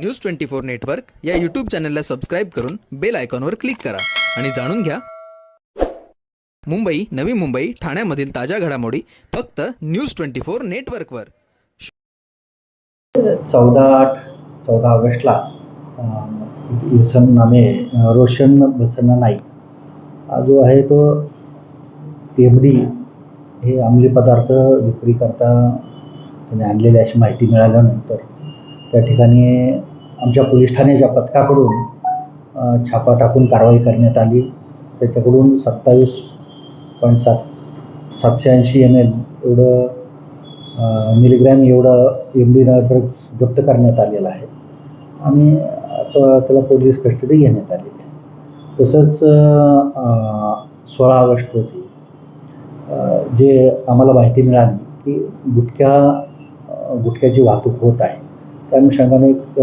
News twenty four network या YouTube चॅनलला subscribe करून बेल आयकॉनवर क्लिक करा. आणि जाणून घ्या. मुंबई नवी मुंबई ठाण्यामधील ताज्या घडामोडी फक्त न्यूज ट्वेंटी फोर नेटवर्कवर चौदा आठ चौदा ऑगस्टला नामे रोशन बसना नाईक. जो आहे तो तेमडी हे अंमली पदार्थ विक्री करता त्याने आणलेली अशी माहिती मिळाल्यानंतर त्या ठिकाणी आमच्या पोलीस ठाण्याच्या पथकाकडून छापा टाकून कारवाई करण्यात आली त्याच्याकडून सत्तावीस पॉईंट सात सातशे ऐंशी एम एल एवढं मिलीग्रॅम एवढं एम डी ड्रग्स जप्त करण्यात आलेला आहे. आणि तो त्याला पोलीस कस्टडी घेण्यात आली आहे. तसंच सोळा ऑगस्ट रोजी जे आम्हाला माहिती मिळाली की गुटख्या गुटख्याची वाहतूक होत आहे. त्या अनुषंगाने एक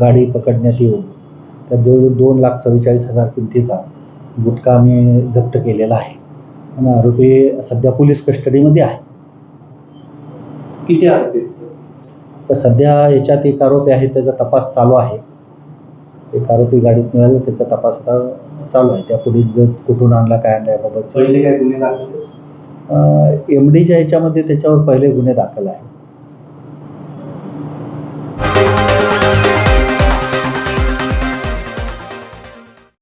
गाडी पकडण्यात येऊन त्या जवळ दोन लाख चव्वेचाळीस हजार किमतीचा गुटखा आम्ही जप्त केलेला आहे. आणि आरोपी सध्या पोलीस कस्टडीमध्ये आहे. किती आहेत सर? तर सध्या याच्यात एक आरोपी आहे त्याचा तपास चालू आहे. एक आरोपी गाडीत मिळाला त्याचा तपास आता चालू आहे. त्या पुढे जो कुठून आणला काय आणला याबाबत. पहिले काय गुन्हे दाखल एम डीच्या याच्यामध्ये त्याच्यावर पहिले गुन्हे दाखल आहे.